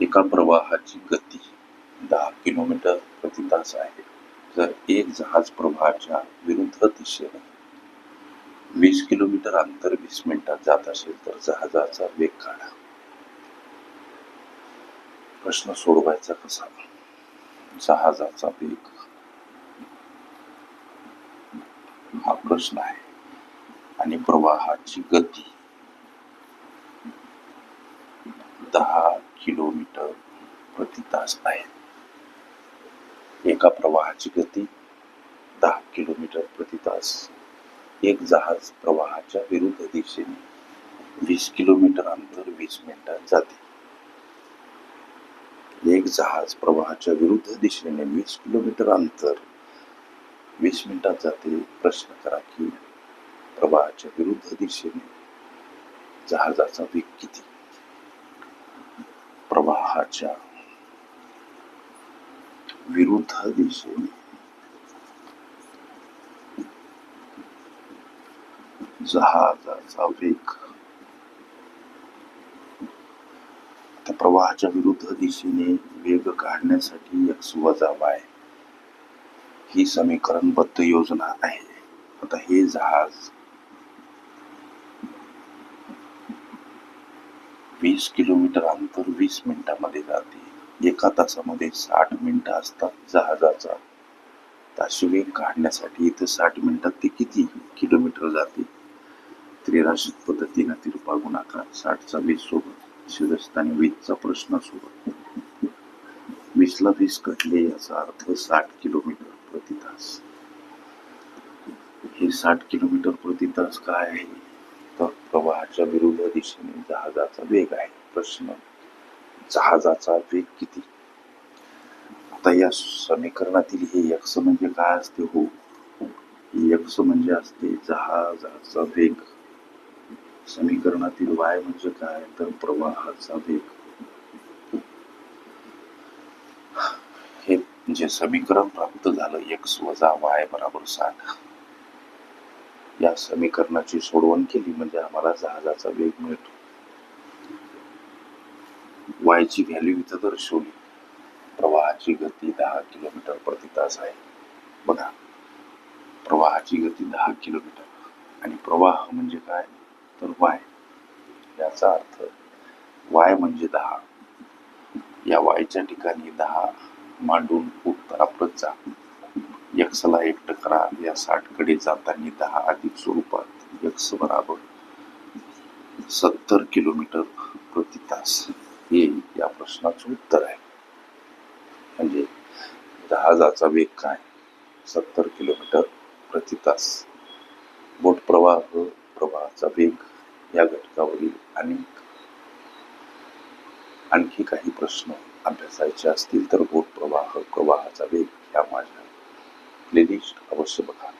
एका प्रवाहाची गती दहा किलोमीटर प्रति तास आहे. जर एक जहाज प्रवाहाच्या विरुद्ध दिशेने वीस किलोमीटर अंतर वीस मिनिटात जात असेल तर जहाजाचा वेग काढा. प्रश्न सोडवायचा कसा? जहाजाचा वेग. हा प्रश्न आहे. आणि प्रवाहाची गती दहा किलोमीटर प्रति तास आहे. एका प्रवाहाची गती दहा किलोमीटर प्रति तास. एक जहाज प्रवाहाच्या विरुद्ध दिशेने वीस किलोमीटर अंतर वीस मिनिटात जाते. एक जहाज प्रवाहाच्या विरुद्ध दिशेने वीस किलोमीटर अंतर वीस मिनिटात जाते. प्रश्न करा की प्रवाहाच्या विरुद्ध दिशेने जहाजाचा वेग किती? प्रवाहाच्या विरुद्ध दिशेने जहाजाचा वेग. त्या प्रवाहाच्या विरुद्ध दिशेने वेग काढण्यासाठी एक्स वजा वाय ही समीकरणबद्ध योजना आहे. आता हे जहाज वीस किलोमीटर अंतर वीस मिनिटामध्ये जाते. एका तासामध्ये साठ मिनिटं असतात जहाजाचा. ताशी काढण्यासाठी इथं साठ मिनिटात ते किती किलोमीटर जाते? त्रिराशिक पद्धतीनं तिरपा गुणाकार साठचा वीस सोबत शिरस्थानी वीसचा प्रश्न सोबत. वीसला वीस कटले याचा अर्थ साठ किलोमीटर प्रति तास हे साठ किलोमीटर प्रति तास काय आहे? तर प्रवाहाच्या विरुद्ध दिशेने जहाजाचा वेग आहे. प्रश्न जहाजाचा वेग किती? आता या समीकरणातील हे यक्ष म्हणजे काय असते? हो. यक्ष म्हणजे असते जहाजाचा वेग. समीकरणातील वाय म्हणजे काय? तर प्रवाहाचा वेग. हे जे समीकरण प्राप्त झालं एक्स वजा वाय बराबर साठ या समीकरणाची सोडवण केली म्हणजे आम्हाला जहाजाचा वेग मिळतो. वायची व्हॅल्यू इथं दर्शवली. प्रवाहाची गती दहा किलोमीटर प्रति तास आहे. बघा प्रवाहाची गती दहा किलोमीटर. आणि प्रवाह म्हणजे काय? तर वाय. याचा अर्थ वाय म्हणजे दहा. या वायच्या ठिकाणी दहा मांडून उत्तराप्रत जा. यक्षला एक टकरा या साठकडे जाताना दहा अधिक स्वरूपात यक्स बराबर सत्तर किलोमीटर प्रति तास. हे या प्रश्नाचं उत्तर आहे. म्हणजे जहाजाचा वेग काय? सत्तर किलोमीटर प्रति तास. बोट प्रवाह प्रवाहाचा वेग या घटकावरील अनेक आणखी काही प्रश्न अभ्यासायचे असतील तर बोट प्रवाह प्रवाहाचा वेग या माझ्या प्लेलिस्ट अवश्य बघा